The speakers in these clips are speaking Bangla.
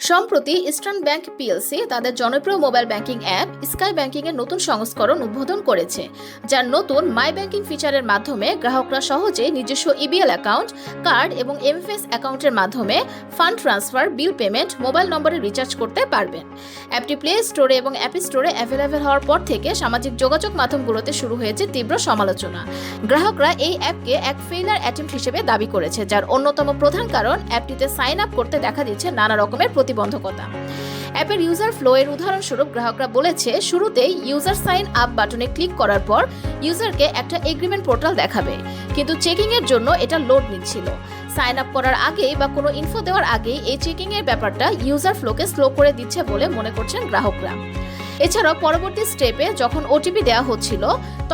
সম্প্রতি ইস্টার্ন ব্যাংক পিএলসি তাদের জনপ্রিয় mobile banking app sky banking এর নতুন সংস্করণ উদ্বোধন করেছে যার নতুন মাই ব্যাংকিং ফিচারের মাধ্যমে গ্রাহকরা সহজে নিজস্ব ইবিএল অ্যাকাউন্ট, কার্ড এবং এমএফএস অ্যাকাউন্টের মাধ্যমে fund transfer, bill payment, mobile নম্বরে রিচার্জ করতে পারবেন। অ্যাপটি প্লে স্টোরে এবং অ্যাপ স্টোরে অ্যাভেলেবেল হওয়ার পর থেকে সামাজিক যোগাযোগ মাধ্যমগুলোতে শুরু হয়েছে তীব্র সমালোচনা। গ্রাহকরা এই অ্যাপকে এক ফেইলার অ্যাটেম্প হিসেবে দাবি করেছে, যার অন্যতম প্রধান কারণ অ্যাপটিতে সাইন আপ করতে দেখা দিচ্ছে নানা রকমের প্রতিবন্ধকতা। অ্যাপের ইউজার ফ্লো এর উদাহরণস্বরূপ গ্রাহকরা বলেছে, শুরুতেই ইউজার সাইন আপ বাটনে ক্লিক করার পর ইউজারকে একটা এগ্রিমেন্ট পোর্টাল দেখাবে। কিন্তু চেকিং এর জন্য এটা লোড নিচ্ছিল। সাইন আপ করার আগেই বা কোনো ইনফো দেওয়ার আগেই এই চেকিং এর ব্যাপারটা ইউজার ফ্লোকে স্লো করে দিচ্ছে বলে মনে করছেন গ্রাহকরা। এছাড়াও পরবর্তী স্টেপে যখন ওটিপি দেওয়া হচ্ছিল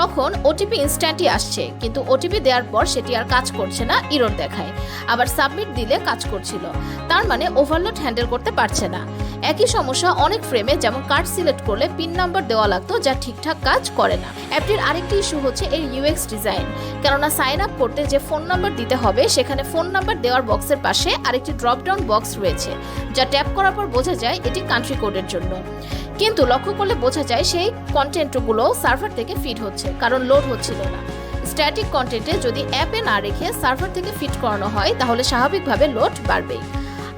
তখন ওটিপি ইনস্ট্যান্টই আসছে, কিন্তু ওটিপি দেওয়ার পর সেটি আর কাজ করছে না ইরোর দেখায়। আবার সাবমিট দিলে কাজ করছিল। তার মানে ওভারলোড হ্যান্ডেল করতে পারছে না। একই সমস্যা অনেক ফ্রেমে যেমন কার্ড সিলেক্ট করলে পিন নাম্বার দেওয়া লাগতো যা ঠিকঠাক কাজ করে না। অ্যাপটির আরেকটি ইস্যু হচ্ছে এর ইউএক্স ডিজাইন কেননা সাইন আপ করতে যে ফোন নাম্বার দিতে হবে, সেখানে ফোন নাম্বার দেওয়ার বক্সের পাশে আরেকটি ড্রপডাউন বক্স রয়েছে, যা ট্যাপ করার পর বোঝা যায় এটি কান্ট্রি কোডের জন্য। কিন্তু লক্ষ্য করলে বোঝা যায় সেই কন্টেন্টগুলো সার্ভার থেকে ফিড হচ্ছে, কারণ লোড হচ্ছিল না। স্ট্যাটিক কন্টেন্টে যদি অ্যাপে না রেখে সার্ভার থেকে ফিট করানো হয়, তাহলে স্বাভাবিকভাবে লোড বাড়বেই।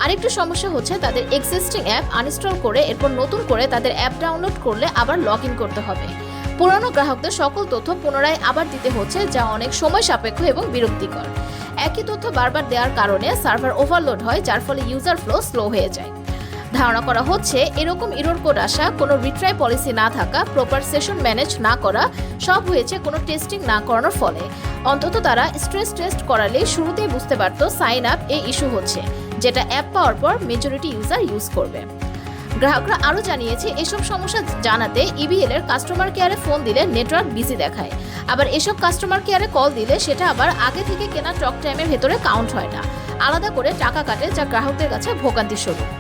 আরেকটু সমস্যা হচ্ছে তাদের এক্সিস্টিং অ্যাপ আনইনস্টল করে, এরপর নতুন করে তাদের অ্যাপ ডাউনলোড করলে আবার লগ ইন করতে হবে। পুরানো গ্রাহকদের সকল তথ্য পুনরায় আবার দিতে হচ্ছে, যা অনেক সময় সাপেক্ষ এবং বিরক্তিকর। একই তথ্য বারবার দেওয়ার কারণে সার্ভার ওভারলোড হয়, যার ফলে ইউজার ফ্লো স্লো হয়ে যায়। ধারণা করা হচ্ছে, এরকম ইরোর কোড আসা, কোনো রিট্রাই পলিসি না থাকা প্রপার সেশন ম্যানেজ না করা, সব হয়েছে কোনো টেস্টিং না করানোর ফলে। অন্তত তারা স্ট্রেস টেস্ট করালে শুরুতেই বুঝতে পারত সাইন আপ এই ইস্যু হচ্ছে, যেটা অ্যাপ পাওয়ার পর মেজরিটি ইউজার ইউজ করবে। গ্রাহকরা আরও জানিয়েছে, এসব সমস্যা জানাতে ইবিএল এর কাস্টমার কেয়ারে ফোন দিলে নেটওয়ার্ক বিজি দেখায়। আবার এসব কাস্টমার কেয়ারে কল দিলে সেটা আবার আগে থেকে কেনা টক টাইমের ভেতরে কাউন্ট হয় না। আলাদা করে টাকা কাটে যা গ্রাহকদের কাছে ভোগান্তি স্বরূপ।